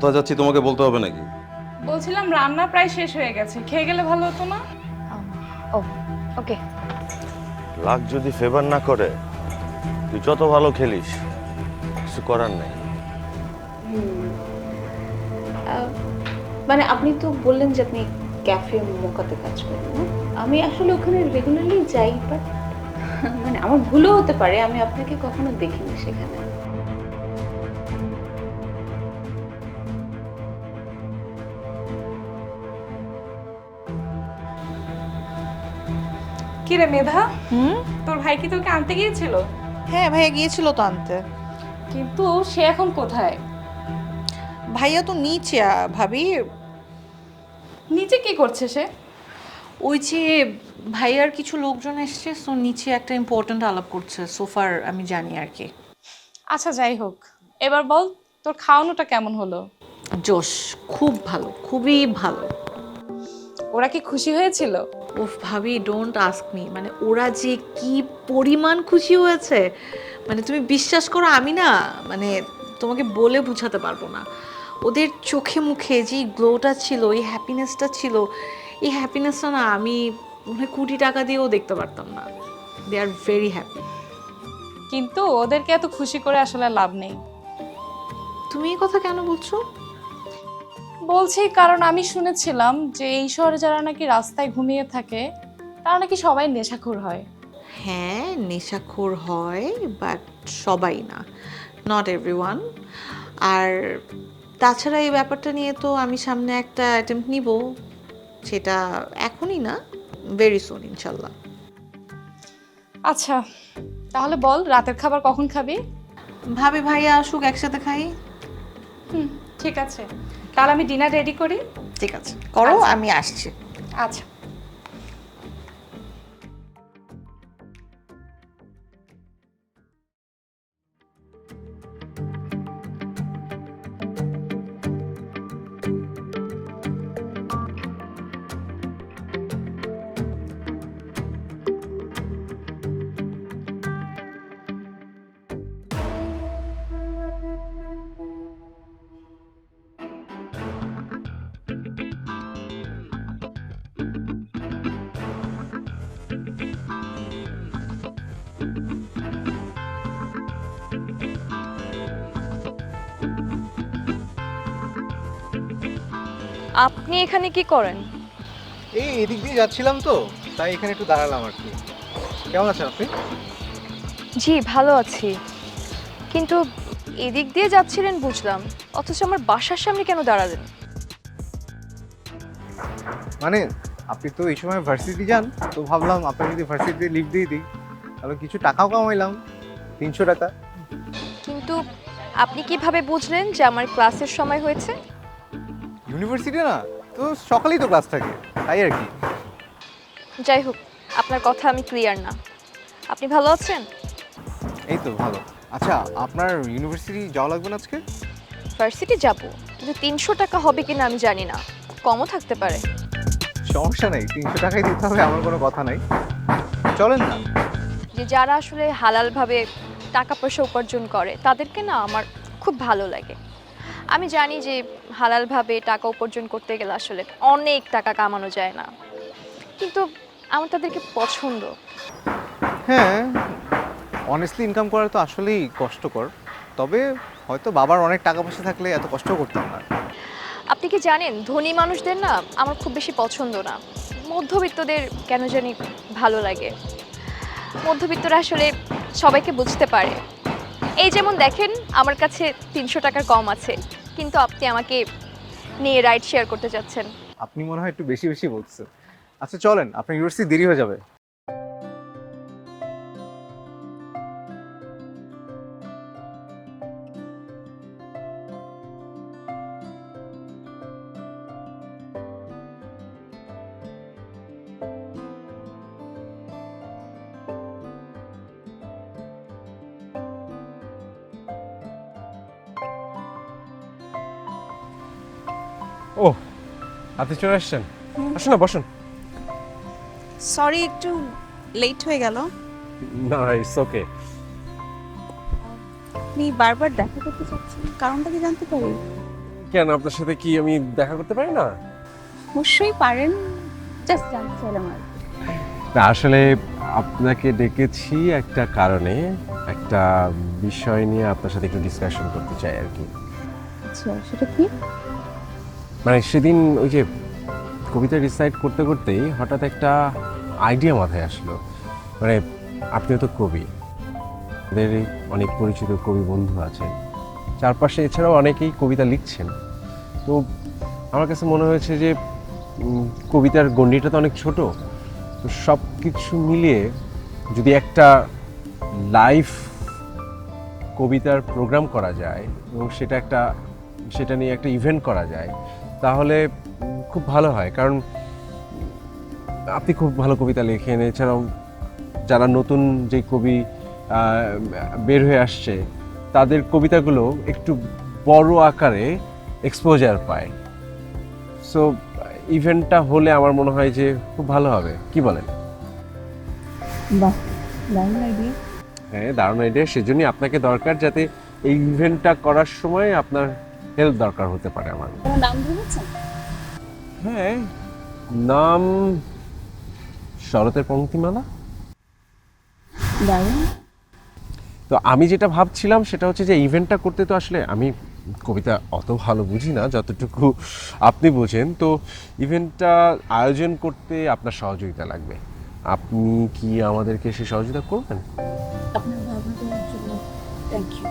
কোথায় যাচ্ছি তোমাকে বলতে হবে নাকি? বলছিলাম রান্না প্রায় শেষ হয়ে গেছে। খেয়ে গেলে ভালো হতো না? ও ওকে। লাক যদি ফেভার না করে তুই যত ভালো খেলিস কিছু করার নেই। মানে আপনি তো বললেন যে আপনি ক্যাফে মোকাতে কাজ করেন না আমি আসলে ওখানে রেগুলারলি যাই বাট মানে আমার ভুলও হতে পারে আমি আপনাকে কখনো দেখিনি সেখানে। কি রে মেধা? হুম? তোর ভাই কি তোকে আনতে গিয়েছিল? হ্যাঁ ভাইয়া গিয়েছিল তো আনতে। কিন্তু সে এখন কোথায়? ভাইয়া তো নিচে ভাবি। নিচে কি করছে সে? ওই যে ভাইয়ার কিছু লোকজন এসছে সো নিচে একটা ইম্পর্ট্যান্ট আলাপ করছে সোফার আমি জানি আর কি। আচ্ছা যাই হোক। এবার বল তোর খাওয়ানোটা কেমন হলো? জোশ খুব ভালো খুবই ভালো। ওরা কি খুশি হয়েছিল? উফ ভাবি ডোন্ট আস্ক মি মানে ওরা যে কি পরিমাণ খুশি হয়েছে মানে তুমি বিশ্বাস করো আমি না মানে তোমাকে বলে বোঝাতে পারব না। ওদের চোখে মুখে যে গ্লোটা ছিল এই হ্যাপিনেসটা ছিল এই হ্যাপিনেসটা না আমি মনে কোটি টাকা দিয়েও দেখতে পারতাম না। দে আর ভেরি হ্যাপি কিন্তু ওদেরকে এত খুশি করে আসলে লাভ নেই। তুমি এই কথা কেন বলছো? বলছি কারণ আমি শুনেছিলাম যে এই শহরে যারা নাকি রাস্তায় ঘুমিয়ে থাকে তারা নাকি সবাই নেশাখোর হয়। হ্যাঁ নেশাখোর হয় বাট সবাই না নট এভরিওয়ান আর তাছাড়া এই ব্যাপারটা নিয়ে তো আমি সামনে একটা অ্যাটেম্প নিব সেটা এখনই না ভেরি সুন ইনশাল্লাহ। আচ্ছা তাহলে বল রাতের খাবার কখন খাবি? ভাবি ভাইয়া আসুক একসাথে খাই। হুম ঠিক আছে। তাহলে আমি ডিনার রেডি করি। ঠিক আছে। করো আমি আসছি। আচ্ছা। আপনি এখানে কি করেন? এই এদিক দিয়ে যাচ্ছিলাম তো তাই এখানে একটু দাঁড়ালাম আর কি। কেমন আছেন আপনি? জি ভালো আছি। কিন্তু এদিক দিয়ে যাচ্ছিলেন বুঝলাম অথচ আমার বাসার সামনে কেন দাঁড়ালেন? মানে আপনি তো এই সময় ভার্সিটি যান তো ভাবলাম আপনাকে যদি ভার্সিটিতে লিভ দিয়ে দিই তাহলে কিছু টাকাও কামাইলাম তিনশো টাকা। কিন্তু আপনি কীভাবে বুঝলেন যে আমার ক্লাসের সময় হয়েছে? ইউনিভার্সিটি না তো সকালেই তো ক্লাস থাকে তাই আর কি। যাই হোক আপনার কথা আমি ক্লিয়ার না। আপনি ভালো আছেন? এই তো ভালো। আচ্ছা আপনার ইউনিভার্সিটি যাওয়া লাগবে না আজকে? ভার্সিটি যাব কিন্তু তিনশো টাকা হবে কিনা আমি জানি না। কমও থাকতে পারে। সমস্যা নেই তিনশো টাকাই দিতে হবে আমার কোনো কথা নাই। চলেন না। যে যারা আসলে হালালভাবে টাকা পয়সা উপার্জন করে তাদেরকে না আমার খুব ভালো লাগে। আমি জানি যে হালালভাবে টাকা উপার্জন করতে গেলে আসলে অনেক টাকা কামানো যায় না। কিন্তু আমার তাদেরকে পছন্দ। হ্যাঁ অনেস্টলি ইনকাম করা তো আসলেই কষ্টকর। তবে হয়তো বাবার অনেক টাকা পয়সা থাকলে এত কষ্ট করতাম না। আপনি কি জানেন ধনী মানুষদের না আমার খুব বেশি পছন্দ না। মধ্যবিত্তদের কেন জানি ভালো লাগে। মধ্যবিত্তরা আসলে সবাইকে বুঝতে পারে। এই যেমন দেখেন আমার কাছে তিনশো টাকার কম আছে। কিন্তু আপনি আমাকে নিয়ে রাইড শেয়ার করতে চাচ্ছেন। আপনি মনে হয় একটু বেশি বেশি বলছেন আচ্ছা চলেন, আপনার ইউনিভার্সিটি দেরি হয়ে যাবে। ও আপনি চলে আসছেন। আসুন না বসুন। সরি একটু লেট হয়ে গেল। না ইটস ওকে আপনি বারবার দেখা করতে চাচ্ছেন কারণটা কি জানতে পারি? কেন আপনার সাথে কি আমি দেখা করতে পারি না? অবশ্যই পারেন জাস্ট জানতে চাইলাম আর না আসলে আপনাকে ডেকেছি একটা কারণে একটা বিষয় নিয়ে আপনার সাথে একটু ডিসকাশন করতে চাই আর কি। আচ্ছা সেটা কি? মানে সেদিন ওই যে কবিতা রিসাইট করতে করতেই হঠাৎ একটা আইডিয়া মাথায় আসলো। মানে আপনিও তো কবি, আমাদের অনেক পরিচিত কবি বন্ধু আছেন। চারপাশে এছাড়াও অনেকেই কবিতা লিখছেন। তো আমার কাছে মনে হয়েছে যে কবিতার গণ্ডিটা তো অনেক ছোট। তো সব কিছু মিলিয়ে যদি একটা লাইভ কবিতার প্রোগ্রাম করা যায় এবং সেটা একটা, সেটা নিয়ে একটা ইভেন্ট করা যায় তাহলে খুব ভালো হয় কারণ আপনি খুব ভালো কবিতা লেখেন এছাড়াও যারা নতুন যে কবি বের হয়ে আসছে তাদের কবিতাগুলো একটু বড় আকারে এক্সপোজার পায়। সো ইভেন্টটা হলে আমার মনে হয় যে খুব ভালো হবে। কি বলেন? বাহ দারুণ আইডিয়া হ্যাঁ দারুণ আইডিয়া সেজন্যই আপনাকে দরকার যাতে এই ইভেন্টটা করার সময় আপনার হেল্প দরকার হতে পারে আমার। নাম ভেবেছেন হ্যাঁ। নাম শরতের পঙ্ক্তিমালা? দারুণ। তো আমি যেটা ভাবছিলাম সেটা হচ্ছে যে ইভেন্টটা করতে তো আসলে আমি কবিতা অত ভালো বুঝি না যতটুকু আপনি বোঝেন। তো ইভেন্টটা আয়োজন করতে আপনার সহযোগিতা লাগবে। আপনি কি আমাদেরকে সে সহযোগিতা করবেন? আপনার ভাবনা জন্য থ্যাংক ইউ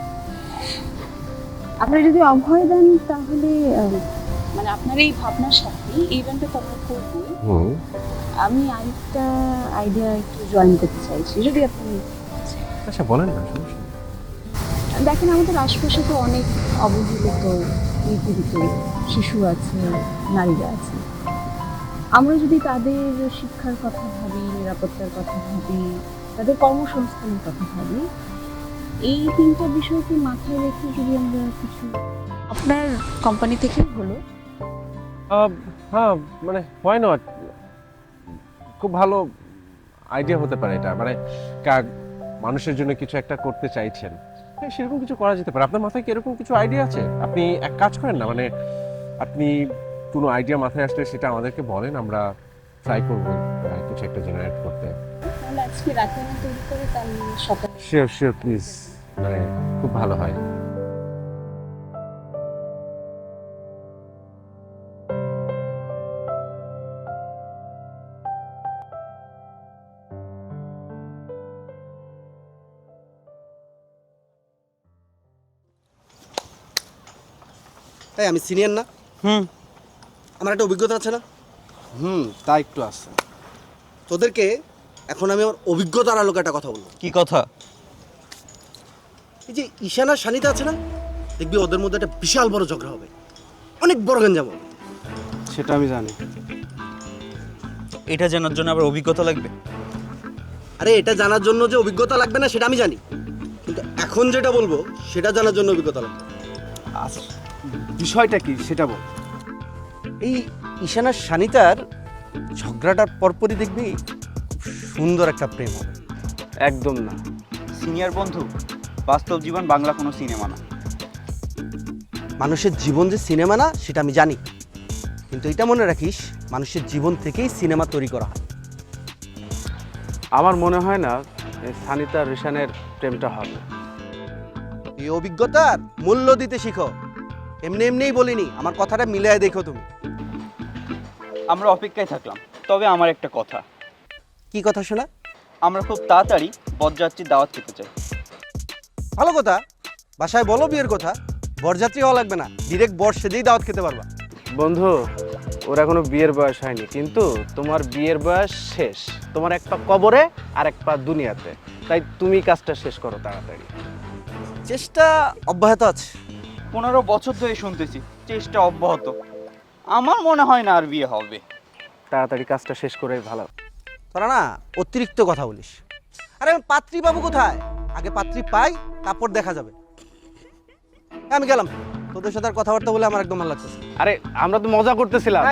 আপনারা যদি অভয় দেন তাহলে মানে আপনার এই ভাবনার সাথে ইভেন্টটা তো আমরা করবই আমি আরেকটা আইডিয়া একটু জয়েন করতে চাইছি। যদি আপনি আচ্ছা বলেন না সমস্যা দেখেন আমাদের আশপাশে তো অনেক অবহেলিত নিপীড়িত শিশু আছে নারীরা আছে। আমরা যদি তাদের শিক্ষার কথা ভাবি নিরাপত্তার কথা ভাবি তাদের কর্মসংস্থানের কথা ভাবি এই তিনটা বিষয়কে মাথায় রেখে যদি আমরা কিছু আপনার কোম্পানি থেকে হলো? হ্যাঁ মানে হয় নট খুব ভালো আইডিয়া হতে পারে এটা। মানে মানুষের জন্য কিছু একটা করতে চাইছেন। সেরকম কিছু করা যেতে পারে। আপনার মাথায় কি এরকম কিছু আইডিয়া আছে? আপনি এক কাজ করেন না মানে আপনি কোনো আইডিয়া মাথায় আসলে সেটা আমাদেরকে বলেন আমরা ট্রাই করব কিছু একটা জেনারেট করতে। আজকে রাতে আমি তৈরি করে কাল সকালে শিওর শিওর প্লিজ মানে খুব ভালো হয়। তাই আমি সিনিয়র না। হুম। আমার একটা অভিজ্ঞতা আছে না? হুম তা একটু আছে। তোদেরকে এখন আমি আমার অভিজ্ঞতার আলোকে একটা কথা বলব। কি কথা? ঈশানা সানিতা আছে না? দেখবি ওদের মধ্যে একটা বিশাল বড় ঝগড়া হবে। অনেক বড় গেঞ্জাম হবে। সেটা আমি জানি। এটা জানার জন্য আবার অভিজ্ঞতা লাগবে? আরে এটা জানার জন্য যে অভিজ্ঞতা লাগবে না সেটা আমি জানি। কিন্তু এখন যেটা বলব সেটা জানার জন্য অভিজ্ঞতা লাগবে। আচ্ছা বিষয়টা কি সেটা বল। এই ঈশানা সানিতার ঝগড়াটার পরপরই দেখবি সুন্দর একটা প্রেম হবে। একদম না। সিনিয়র বন্ধু? বাস্তব জীবন বাংলা কোনো সিনেমা না। মানুষের জীবন যে সিনেমা না সেটা আমি জানি। কিন্তু এটা মনে রাখিস মানুষের জীবন থেকেই সিনেমা তৈরি করা হয়। আমার মনে হয় না সানিতা রিশানের প্রেমটা হবে। এই অভিজ্ঞতার মূল্য দিতে শিখো। এমনি এমনিই বলিনি আমার কথাটা মিলিয়ে দেখো তুমি। আমরা অপেক্ষায় থাকলাম তবে আমার একটা কথা। কি কথা শোনা? আমরা খুব তাড়াতাড়ি বরযাত্রীর দাওয়াত খেতে চাই। ভালো কথা। বাসায় বলো বিয়ের কথা। বরযাত্রী হওয়া লাগবে না। ডিরেক্ট বর সেজেই দাওয়াত খেতে পারবা। বন্ধু ওরা কোনো বিয়ের বয়স হয়নি কিন্তু তোমার বিয়ের বয়স শেষ। তোমার এক পা কবরে আর এক পা দুনিয়াতে। তাই তুমি কাজটা শেষ করো তাড়াতাড়ি। চেষ্টা অব্যাহত আছে। পনেরো বছর ধরে শুনতেছি চেষ্টা অব্যাহত। আমার মনে হয় না আর বিয়ে হবে। তাড়াতাড়ি কাজটা শেষ করে ভালো। তোরা না অতিরিক্ত কথা বলিস। আরে পাত্রী বাবু কোথায়? আগে পাত্রী পাই তারপর দেখা যাবে। আমি গেলাম। তোদের সাথে আর কথাবার্তা বলে আমার একদম ভালো লাগতেছে না। আরে আমরা তো মজা করতেছিলাম।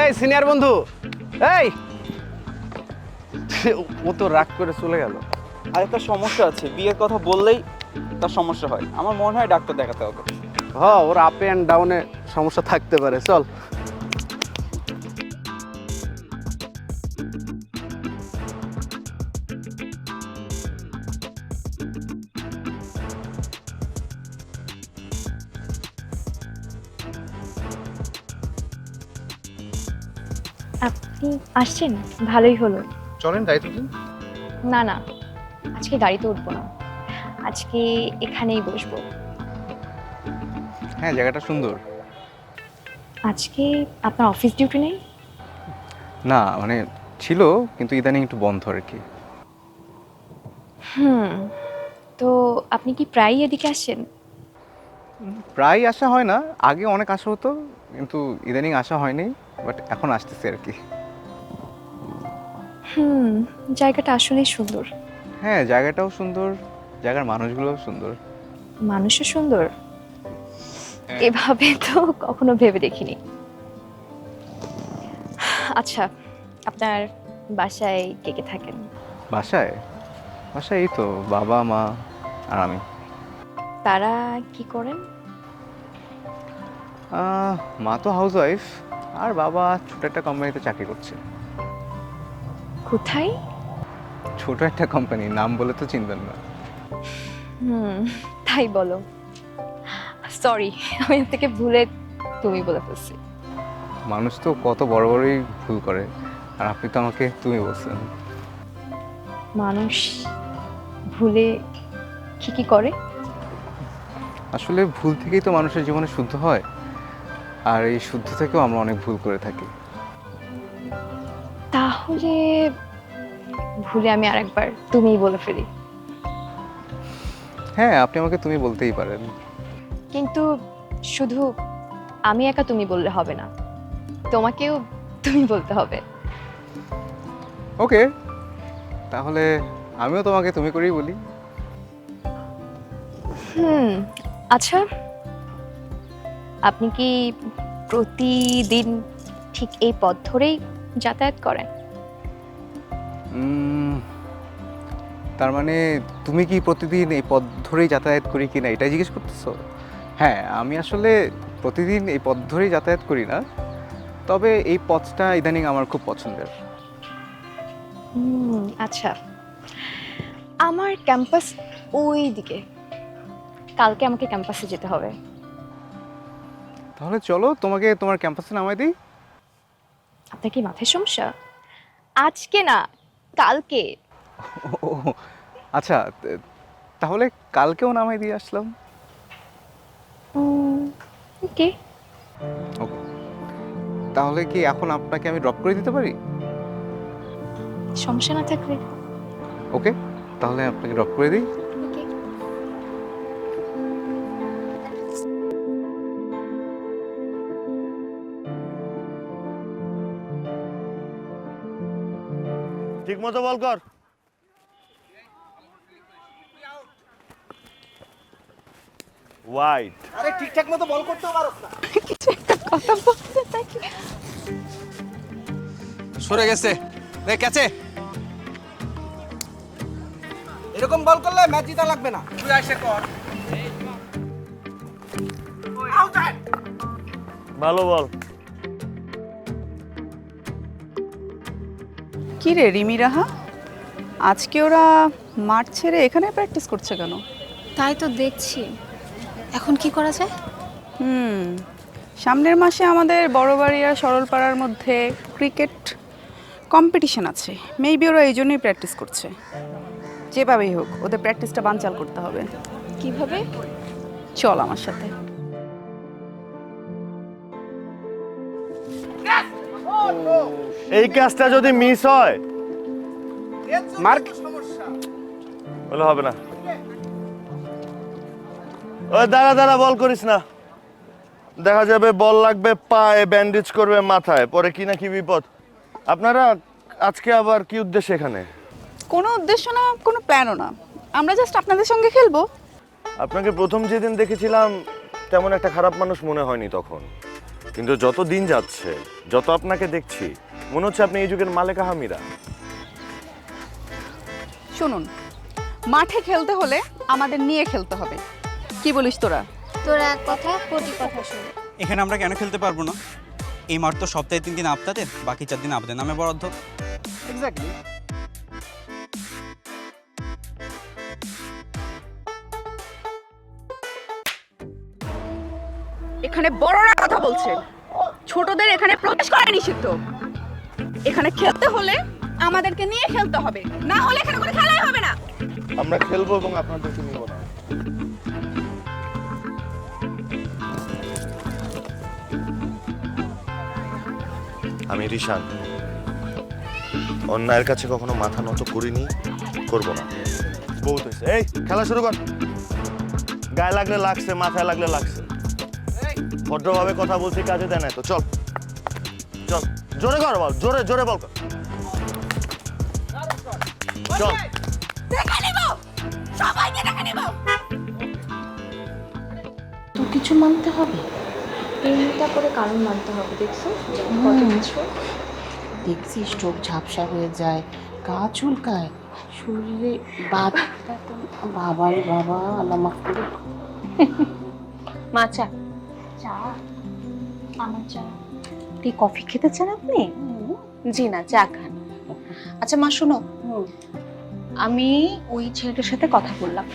এই সিনিয়র বন্ধু। এই! ও তো রাগ করে চলে গেল। আর একটা সমস্যা আছে। বিয়ের কথা বললেই তার সমস্যা হয়। আমার মনে হয় ডাক্তার দেখাতে হবে। হ ওর আপ অ্যান্ড ডাউনে সমস্যা থাকতে পারে। চল। আসছেন? ভালোই হলো। চলেন গাড়িতে উঠুন। না না আজকে গাড়িতে উঠবো না। আজকে এখানেই বসবো। হ্যাঁ জায়গাটা সুন্দর। আজকে আপনার অফিস ডিউটি নেই? না মানে ছিল কিন্তু ইদানিং একটু বন্ধ আর কি। হুম তো আপনি কি প্রায়ই এদিকে আসেন? প্রায় আসা হয় না আগে অনেক আসা হতো কিন্তু ইদানিং আসা হয়নি বাট এখন আসতেছে আর কি। হুম জায়গাটা আসলেই সুন্দর। হ্যাঁ জায়গাটাও সুন্দর জায়গার মানুষগুলোও সুন্দর। মানুষও সুন্দর? এভাবে তো কখনো ভেবে দেখিনি। আচ্ছা আপনার বাসায় কে কে থাকেন? বাসায়? বাসায় এই তো বাবা মা আর আমি। তারা কি করেন? আহ, মা তো হাউস ওয়াইফ আর বাবা ছোট একটা কোম্পানিতে চাকরি করছে। কোথায়? ছোট একটা কোম্পানি নাম বলে তো চিনবেন না। হুম তাই বলো। সরি আমি থেকে ভুলে তুমি বলে ফেলছি। মানুষ তো কত বড় বড়ই ভুল করে আর আপনি তো আমাকে তুমি বলছেন। মানুষ ভুলে কি কি করে? আসলে ভুল থেকেই তো মানুষের জীবনে শুদ্ধ হয় আর এই শুদ্ধ থেকেও আমরা অনেক ভুল করে থাকি। তাহলে ভুলে আমি আরেকবার তুমিই বলে ফেলি। হ্যাঁ আপনি আমাকে তুমি বলতেই পারেন। কিন্তু শুধু আমি একা তুমি বললে হবে না তোমাকেও তুমি বলতে হবে। ওকে তাহলে আমিও তোমাকে তুমি করেই বলি। হুম আচ্ছা আপনি কি প্রতিদিন ঠিক এই পথ ধরেই যাতায়াত করেন? তার মানে তুমি কি প্রতিদিন এই পথ ধরেই যাতায়াত করি কি না এটাই জিজ্ঞেস করতেছো? হ্যাঁ আমি আসলে প্রতিদিন এই পথ ধরেই যাতায়াত করি না তবে এই পথটা ইদানিং আমার খুব পছন্দের। আচ্ছা। আমার ক্যাম্পাস ওই দিকে কালকে আমাকে ক্যাম্পাসে যেতে হবে। তাহলে চলো তোমাকে তোমার ক্যাম্পাসে নামাই দিই। আপনার কি মাথায় সমস্যা? আজকে না কালকে। ও আচ্ছা তাহলে কালকেও নামাই দিয়ে আসলাম। ওকে। তাহলে কি এখন আপনাকে আমি ড্রপ করে দিতে পারি? সমস্যা না থাকলে। ওকে তাহলে আপনাকে ড্রপ করে দিই। মতো বল কর। হোয়াইট আরে ঠিকঠাক মতো বল করতেও পারস না। সরে গেছে। দেখ আছে এরকম বল করলে ম্যাচ জিতা লাগবে না। তুই এসে কর। ভালো বল। কি রে রিমি রাহা? আজকে ওরা মাঠ ছেড়ে এখানে প্র্যাকটিস করছে কেন? তাই তো দেখছি। এখন কি করা যায়? হুম সামনের মাসে আমাদের বড়বাড়িয়া সরলপাড়ার মধ্যে ক্রিকেট কম্পিটিশন আছে। মেবি ওরা এই জন্যই প্র্যাকটিস করছে। যেভাবেই হোক ওদের প্র্যাকটিসটা বানচাল করতে হবে। কীভাবে? চল আমার সাথে। এই কাজটা যদি মিস হয় মার্ক? বলে হবে না। ওই দাঁড়া দাঁড়া বল করিস না। দেখা যাবে বল লাগবে পায়ে ব্যান্ডেজ করবে মাথায় পরে কি না কি বিপদ। আপনারা আজকে আবার কি উদ্দেশ্য এখানে? কোনো উদ্দেশ্য না কোনো প্ল্যানও না। আমরা জাস্ট আপনাদের সঙ্গে খেলব। আপনাকে প্রথম যেদিন দেখেছিলাম তেমন একটা খারাপ মানুষ মনে হয়নি তখন। কিন্তু যত দিন যাচ্ছে যত আপনাকে দেখছি মনে হচ্ছে আপনি এই যুগের মালেকা হামিরা শুনুন মাঠে খেলতে হলে আমাদের নিয়ে খেলতে হবে। কি বলিস তোরা? তোরা এক কথা প্রতি কথা শুনে। এখানে আমরা কেন খেলতে পারব না? এই মাঠ তো সপ্তাহে তিন দিন আপনাদের বাকি চার দিন আপনাদের নামে বরাদ্দ। এক্স্যাক্টলি এখানে বড়রা কথা বলছে। ছোটদের এখানে প্রবেশ করা নিষিদ্ধ। এখানে খেলতে হলে আমাদেরকে নিয়ে খেলতে হবে। না হলে এখানে কোনো খেলাই হবে না। আমরা খেলব এবং আপনাদেরকে নিব না। আমি রিশান। অন্যায়ের কাছে কখনো মাথা নত করিনি করব না। বহুত হয়েছে। এই খেলা শুরু কর। গায়ে লাগলে লাগছে মাথায় লাগলে লাগছে। ভদ্রভাবে কথা বলছি কাজে দেয় না তো চল চল। জোরে কর বল জোরে জোরে বল। কর। চল। দেখে নিব সবাইকে দেখে নিব তো কিছু মানতে হবে। এমনিটা করে কারণ মানতে হবে দেখছ? কত কিছু? দেখছিস চোখ ঝাপসা হয়ে যায় গা চুলকায়। শরীরে বাদ বাবারে বাবা আল্লাহ মাফ করে মা চা। চা? আমার চা। টি কফি খেতে চান আপনি জি না চা খান। আচ্ছা মা শোনো। আমি ওই ছেলেটার সাথে কথা বললাম।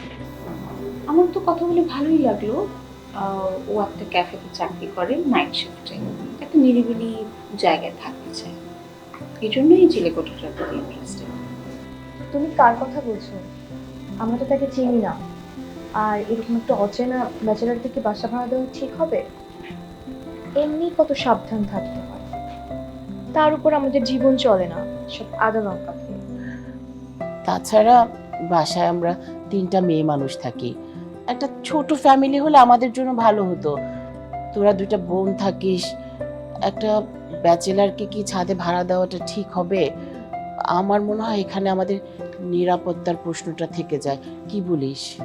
আমার তো কথা বলে ভালোই লাগল। ও একটা ক্যাফেতে চাকরি করে নাইট শিফটে একটা নিরিবিলি জায়গায় থাকতে চায়। এই জন্যই এই চিলেকোঠাটার প্রতি ইন্টারেস্টেড তুমি কার কথা বলছো? আমরা তো তাকে চিনি না। আর এরকম একটা অচেনা ব্যাচেলার থেকে বাসা ভাড়া দেওয়া ঠিক হবে? এমনি কত সাবধান থাকতে হয়। তার উপর আমাদের জীবন চলে না, সব আদা লঙ্কা খেয়ে। তাছাড়া বাসায় আমরা তিনটা মেয়ে মানুষ থাকি। একটা ছোট ফ্যামিলি হলে আমাদের জন্য ভালো হতো। তোরা দুইটা বোন থাকিস, একটা ব্যাচেলারকে কি ছাদে ভাড়া দেওয়াটা ঠিক হবে? আমার মনে হয় এখানে আমাদের নিরাপত্তার প্রশ্নটা থেকে যায়। কি বলিস?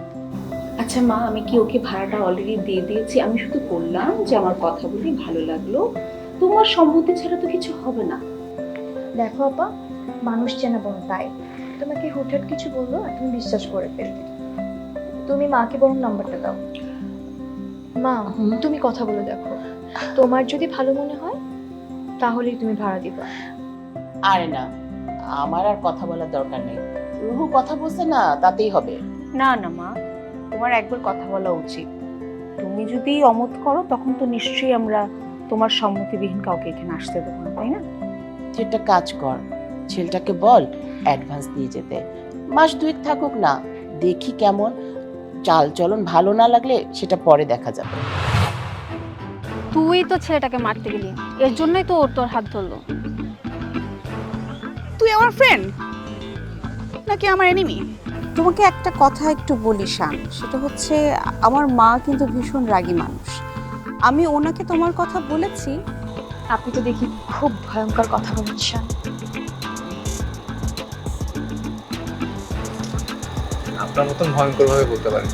আচ্ছা মা আমি কি ওকে ভাড়াটা অলরেডি দিয়ে দিয়েছি? আমি শুধু বললাম যে আমার কথা বলি ভালো লাগল। তোমার সম্মতি ছাড়া তো কিছু হবে না। দেখো আপা মানুষ চেনা বরং তাই। তোমাকে হুটহাট কিছু বলল আর তুমি বিশ্বাস করে ফেলবে। তুমি মাকে বরং নাম্বারটা দাও। মা তুমি কথা বলে দেখো। তোমার যদি ভালো মনে হয় তাহলেই তুমি ভাড়া দিবা। আরে না আমার আর কথা বলার দরকার নেই। রুহু কথা বলছে না তাতেই হবে। না না মা তোমার একবার কথা বলা উচিত। তুমি যদি অমত করো তখন তো নিশ্চয়ই আমরা তোমার সম্মতিবিহীন কাউকে এখানে আসতে দেবো না তাই না? তুই একটা কাজ কর ছেলেটাকে বল অ্যাডভান্স দিয়ে যেতে। মাস দুয়েক থাকুক না দেখি কেমন। চাল চলন ভালো না লাগলে সেটা পরে দেখা যাবে। তুই তো ছেলেটাকে মারতে গেলি এর জন্যই তো ওর তোর হাত ধরলো। তুই আমার ফ্রেন্ড নাকি আমার এনিমি তোমাকে একটা কথা একটু বলি শান। সেটা হচ্ছে আমার মা কিন্তু ভীষণ রাগী মানুষ। আমি ওনাকে তোমার কথা বলেছি। আপনি তো দেখি খুব ভয়ঙ্কর কথা বলছেন। আপনার মতন ভয়ঙ্কর ভাবে বলতে পারেন